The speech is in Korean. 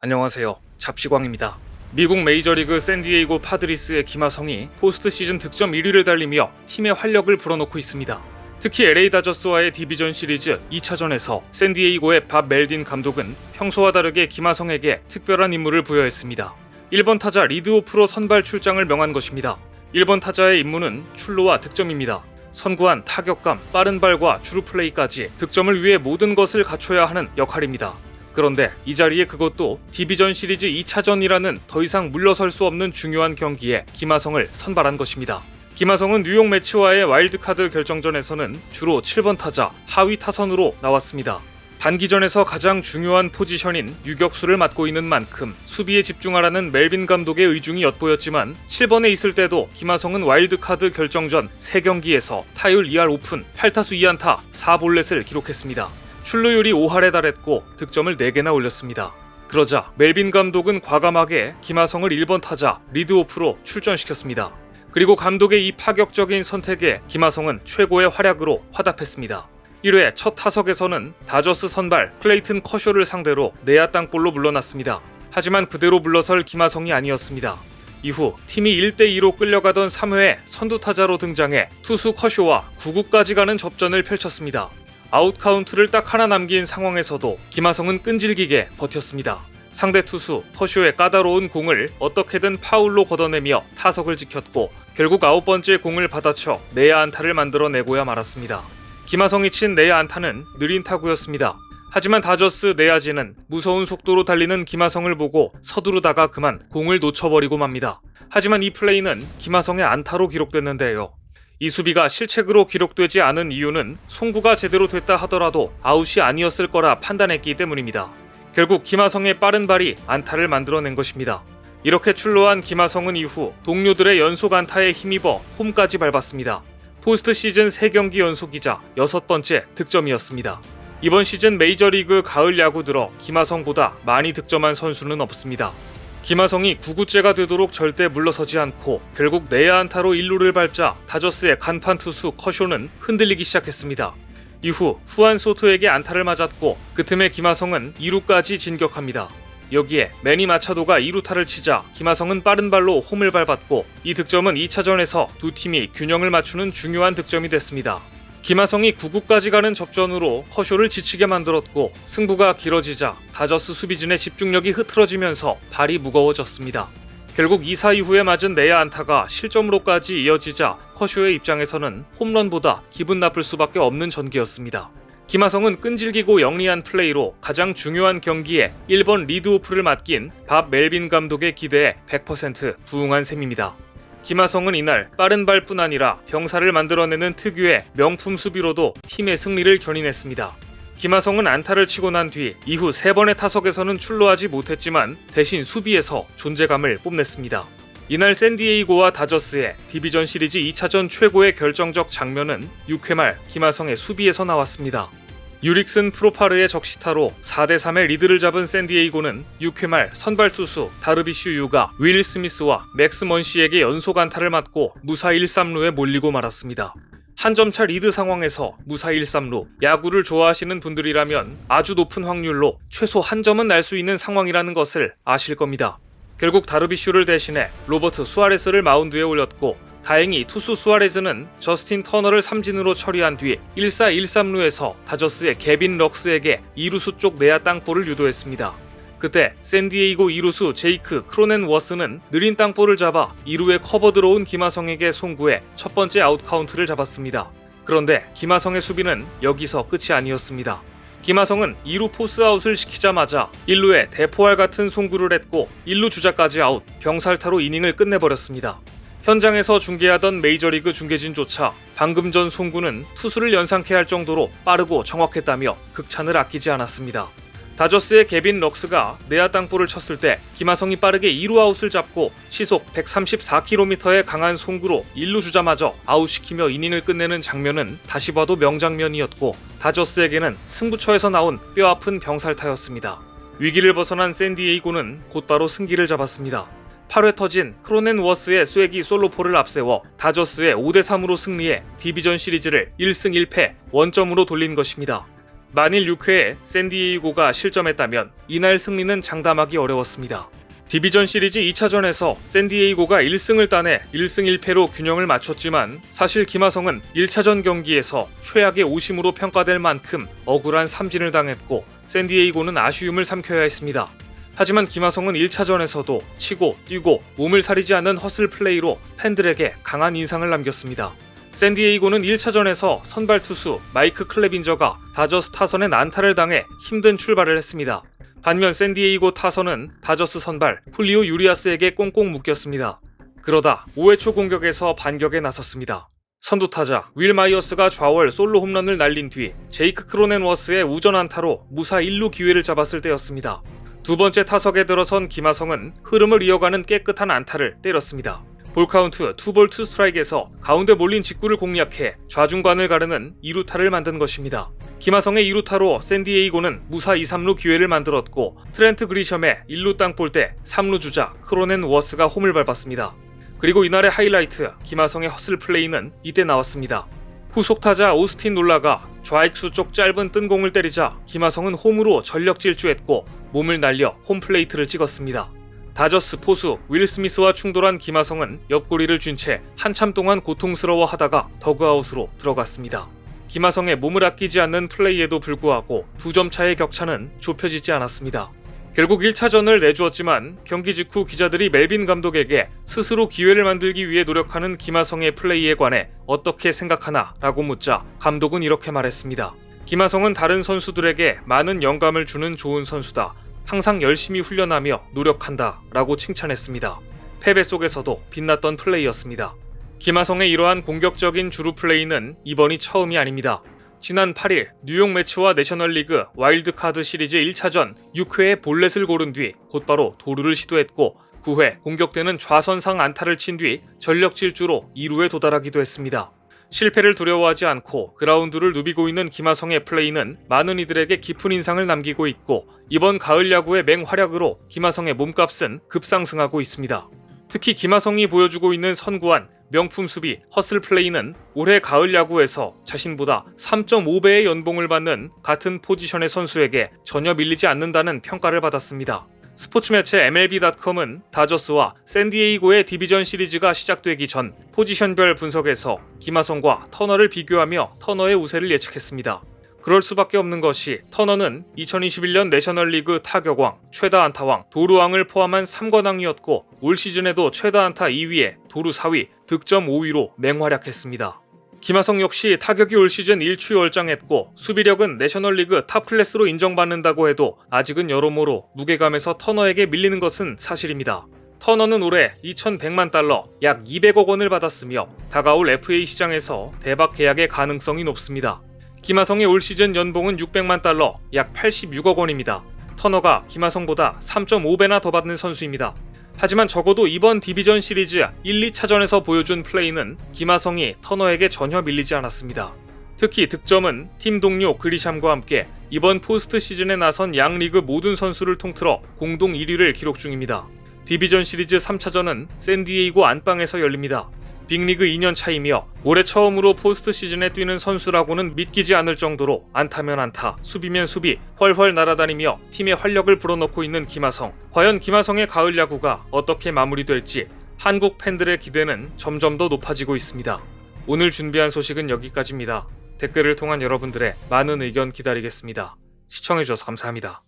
안녕하세요. 잡시광입니다. 미국 메이저리그 샌디에이고 파드리스의 김하성이 포스트 시즌 득점 1위를 달리며 팀의 활력을 불어넣고 있습니다. 특히 LA 다저스와의 디비전 시리즈 2차전에서 샌디에이고의 밥 멜딘 감독은 평소와 다르게 김하성에게 특별한 임무를 부여했습니다. 1번 타자 리드오프로 선발 출장을 명한 것입니다. 1번 타자의 임무는 출루와 득점입니다. 선구한 타격감, 빠른 발과 주루 플레이까지 득점을 위해 모든 것을 갖춰야 하는 역할입니다. 그런데 이 자리에 그것도 디비전 시리즈 2차전이라는 더 이상 물러설 수 없는 중요한 경기에 김하성을 선발한 것입니다. 김하성은 뉴욕 매치와의 와일드카드 결정전에서는 주로 7번 타자 하위 타선으로 나왔습니다. 단기전에서 가장 중요한 포지션인 유격수를 맡고 있는 만큼 수비에 집중하라는 멜빈 감독의 의중이 엿보였지만 7번에 있을 때도 김하성은 와일드카드 결정전 3경기에서 타율 2할 오픈 8타수 2안타 4볼넷을 기록했습니다. 출루율이 5할에 달했고 득점을 4개나 올렸습니다. 그러자 멜빈 감독은 과감하게 김하성을 1번 타자 리드오프로 출전시켰습니다. 그리고 감독의 이 파격적인 선택에 김하성은 최고의 활약으로 화답했습니다. 1회 첫 타석에서는 다저스 선발 클레이튼 커쇼를 상대로 내야 땅볼로 물러났습니다. 하지만 그대로 물러설 김하성이 아니었습니다. 이후 팀이 1대2로 끌려가던 3회에 선두 타자로 등장해 투수 커쇼와 9구까지 가는 접전을 펼쳤습니다. 아웃 카운트를 딱 하나 남긴 상황에서도 김하성은 끈질기게 버텼습니다. 상대 투수 커쇼의 까다로운 공을 어떻게든 파울로 걷어내며 타석을 지켰고 결국 아홉 번째 공을 받아쳐 내야 안타를 만들어내고야 말았습니다. 김하성이 친 내야 안타는 느린 타구였습니다. 하지만 다저스 내야진은 무서운 속도로 달리는 김하성을 보고 서두르다가 그만 공을 놓쳐버리고 맙니다. 하지만 이 플레이는 김하성의 안타로 기록됐는데요. 이 수비가 실책으로 기록되지 않은 이유는 송구가 제대로 됐다 하더라도 아웃이 아니었을 거라 판단했기 때문입니다. 결국 김하성의 빠른 발이 안타를 만들어낸 것입니다. 이렇게 출루한 김하성은 이후 동료들의 연속 안타에 힘입어 홈까지 밟았습니다. 포스트 시즌 3경기 연속이자 여섯 번째 득점이었습니다. 이번 시즌 메이저리그 가을 야구 들어 김하성보다 많이 득점한 선수는 없습니다. 김하성이 9구째가 되도록 절대 물러서지 않고 결국 내야 안타로 1루를 밟자 다저스의 간판 투수 커쇼는 흔들리기 시작했습니다. 이후 후안 소토에게 안타를 맞았고 그 틈에 김하성은 2루까지 진격합니다. 여기에 매니 마차도가 2루타를 치자 김하성은 빠른 발로 홈을 밟았고 이 득점은 2차전에서 두 팀이 균형을 맞추는 중요한 득점이 됐습니다. 김하성이 9구까지 가는 접전으로 커쇼를 지치게 만들었고 승부가 길어지자 다저스 수비진의 집중력이 흐트러지면서 발이 무거워졌습니다. 결국 2사 이후에 맞은 내야 안타가 실점으로까지 이어지자 커쇼의 입장에서는 홈런보다 기분 나쁠 수밖에 없는 전개였습니다. 김하성은 끈질기고 영리한 플레이로 가장 중요한 경기에 1번 리드오프를 맡긴 밥 멜빈 감독의 기대에 100% 부응한 셈입니다. 김하성은 이날 빠른 발뿐 아니라 병사를 만들어내는 특유의 명품 수비로도 팀의 승리를 견인했습니다. 김하성은 안타를 치고 난 뒤 이후 세 번의 타석에서는 출루하지 못했지만 대신 수비에서 존재감을 뽐냈습니다. 이날 샌디에이고와 다저스의 디비전 시리즈 2차전 최고의 결정적 장면은 6회 말 김하성의 수비에서 나왔습니다. 유릭슨 프로파르의 적시타로 4대3의 리드를 잡은 샌디에이고는 6회 말 선발 투수 다르비슈 유가 윌 스미스와 맥스 먼시에게 연속 안타를 맞고 무사 1-3루에 몰리고 말았습니다. 한 점 차 리드 상황에서 무사 1-3루 야구를 좋아하시는 분들이라면 아주 높은 확률로 최소 한 점은 날 수 있는 상황이라는 것을 아실 겁니다. 결국 다르비슈를 대신해 로버트 수아레스를 마운드에 올렸고 다행히 투수 수아레즈는 저스틴 터너를 삼진으로 처리한 뒤 1사 1-3루에서 다저스의 개빈 럭스에게 2루수 쪽 내야 땅볼을 유도했습니다. 그때 샌디에이고 2루수 제이크 크로넨 워스는 느린 땅볼을 잡아 2루에 커버 들어온 김하성에게 송구해 첫 번째 아웃 카운트를 잡았습니다. 그런데 김하성의 수비는 여기서 끝이 아니었습니다. 김하성은 2루 포스 아웃을 시키자마자 1루에 대포알 같은 송구를 했고 1루 주자까지 아웃, 병살타로 이닝을 끝내버렸습니다. 현장에서 중계하던 메이저리그 중계진조차 방금 전 송구는 투수를 연상케 할 정도로 빠르고 정확했다며 극찬을 아끼지 않았습니다. 다저스의 개빈 럭스가 내야 땅볼을 쳤을 때 김하성이 빠르게 2루 아웃을 잡고 시속 134km의 강한 송구로 1루 주자마저 아웃시키며 이닝을 끝내는 장면은 다시 봐도 명장면이었고 다저스에게는 승부처에서 나온 뼈아픈 병살타였습니다. 위기를 벗어난 샌디에이고는 곧바로 승기를 잡았습니다. 8회 터진 크로넨 워스의 쐐기 솔로포를 앞세워 다저스의 5대3으로 승리해 디비전 시리즈를 1승 1패 원점으로 돌린 것입니다. 만일 6회에 샌디에이고가 실점했다면 이날 승리는 장담하기 어려웠습니다. 디비전 시리즈 2차전에서 샌디에이고가 1승을 따내 1승 1패로 균형을 맞췄지만 사실 김하성은 1차전 경기에서 최악의 오심으로 평가될 만큼 억울한 삼진을 당했고 샌디에이고는 아쉬움을 삼켜야 했습니다. 하지만 김하성은 1차전에서도 치고 뛰고 몸을 사리지 않는 허슬 플레이로 팬들에게 강한 인상을 남겼습니다. 샌디에이고는 1차전에서 선발 투수 마이크 클레빈저가 다저스 타선에 난타를 당해 힘든 출발을 했습니다. 반면 샌디에이고 타선은 다저스 선발 훌리오 유리아스에게 꽁꽁 묶였습니다. 그러다 5회 초 공격에서 반격에 나섰습니다. 선두 타자 윌 마이어스가 좌월 솔로 홈런을 날린 뒤 제이크 크로넨워스의 우전 안타로 무사 1루 기회를 잡았을 때였습니다. 두 번째 타석에 들어선 김하성은 흐름을 이어가는 깨끗한 안타를 때렸습니다. 볼카운트 투볼 투 스트라이크에서 가운데 몰린 직구를 공략해 좌중간을 가르는 2루타를 만든 것입니다. 김하성의 2루타로 샌디에이고는 무사 2, 3루 기회를 만들었고 트렌트 그리샴의 1루 땅볼 때 3루 주자 크로넨 워스가 홈을 밟았습니다. 그리고 이날의 하이라이트 김하성의 허슬 플레이는 이때 나왔습니다. 후속 타자 오스틴 놀라가 좌익수 쪽 짧은 뜬 공을 때리자 김하성은 홈으로 전력 질주했고 몸을 날려 홈플레이트를 찍었습니다. 다저스 포수 윌 스미스와 충돌한 김하성은 옆구리를 쥔 채 한참 동안 고통스러워하다가 더그아웃으로 들어갔습니다. 김하성의 몸을 아끼지 않는 플레이에도 불구하고 두 점 차의 격차는 좁혀지지 않았습니다. 결국 1차전을 내주었지만 경기 직후 기자들이 멜빈 감독에게 스스로 기회를 만들기 위해 노력하는 김하성의 플레이에 관해 어떻게 생각하나 라고 묻자 감독은 이렇게 말했습니다. 김하성은 다른 선수들에게 많은 영감을 주는 좋은 선수다. 항상 열심히 훈련하며 노력한다 라고 칭찬했습니다. 패배 속에서도 빛났던 플레이였습니다. 김하성의 이러한 공격적인 주루 플레이는 이번이 처음이 아닙니다. 지난 8일 뉴욕 매치와 내셔널리그 와일드카드 시리즈 1차전 6회에 볼넷을 고른 뒤 곧바로 도루를 시도했고 9회 공격되는 좌선상 안타를 친 뒤 전력 질주로 2루에 도달하기도 했습니다. 실패를 두려워하지 않고 그라운드를 누비고 있는 김하성의 플레이는 많은 이들에게 깊은 인상을 남기고 있고 이번 가을 야구의 맹활약으로 김하성의 몸값은 급상승하고 있습니다. 특히 김하성이 보여주고 있는 선구안 명품 수비 허슬 플레이는 올해 가을 야구에서 자신보다 3.5배의 연봉을 받는 같은 포지션의 선수에게 전혀 밀리지 않는다는 평가를 받았습니다. 스포츠 매체 MLB.com은 다저스와 샌디에이고의 디비전 시리즈가 시작되기 전 포지션별 분석에서 김하성과 터너를 비교하며 터너의 우세를 예측했습니다. 그럴 수밖에 없는 것이 터너는 2021년 내셔널리그 타격왕, 최다 안타왕, 도루왕을 포함한 3관왕이었고 올 시즌에도 최다 안타 2위에 도루 4위, 득점 5위로 맹활약했습니다. 김하성 역시 타격이 올 시즌 일취월장했고 수비력은 내셔널리그 탑 클래스로 인정받는다고 해도 아직은 여러모로 무게감에서 터너에게 밀리는 것은 사실입니다. 터너는 올해 2,100만 달러, 약 200억 원을 받았으며 다가올 FA 시장에서 대박 계약의 가능성이 높습니다. 김하성의 올 시즌 연봉은 600만 달러, 약 86억 원입니다. 터너가 김하성보다 3.5배나 더 받는 선수입니다. 하지만 적어도 이번 디비전 시리즈 1, 2차전에서 보여준 플레이는 김하성이 터너에게 전혀 밀리지 않았습니다. 특히 득점은 팀 동료 그리샴과 함께 이번 포스트 시즌에 나선 양 리그 모든 선수를 통틀어 공동 1위를 기록 중입니다. 디비전 시리즈 3차전은 샌디에이고 안방에서 열립니다. 빅리그 2년 차이며 올해 처음으로 포스트 시즌에 뛰는 선수라고는 믿기지 않을 정도로 안타면 안타, 수비면 수비, 훨훨 날아다니며 팀의 활력을 불어넣고 있는 김하성. 과연 김하성의 가을 야구가 어떻게 마무리될지 한국 팬들의 기대는 점점 더 높아지고 있습니다. 오늘 준비한 소식은 여기까지입니다. 댓글을 통한 여러분들의 많은 의견 기다리겠습니다. 시청해주셔서 감사합니다.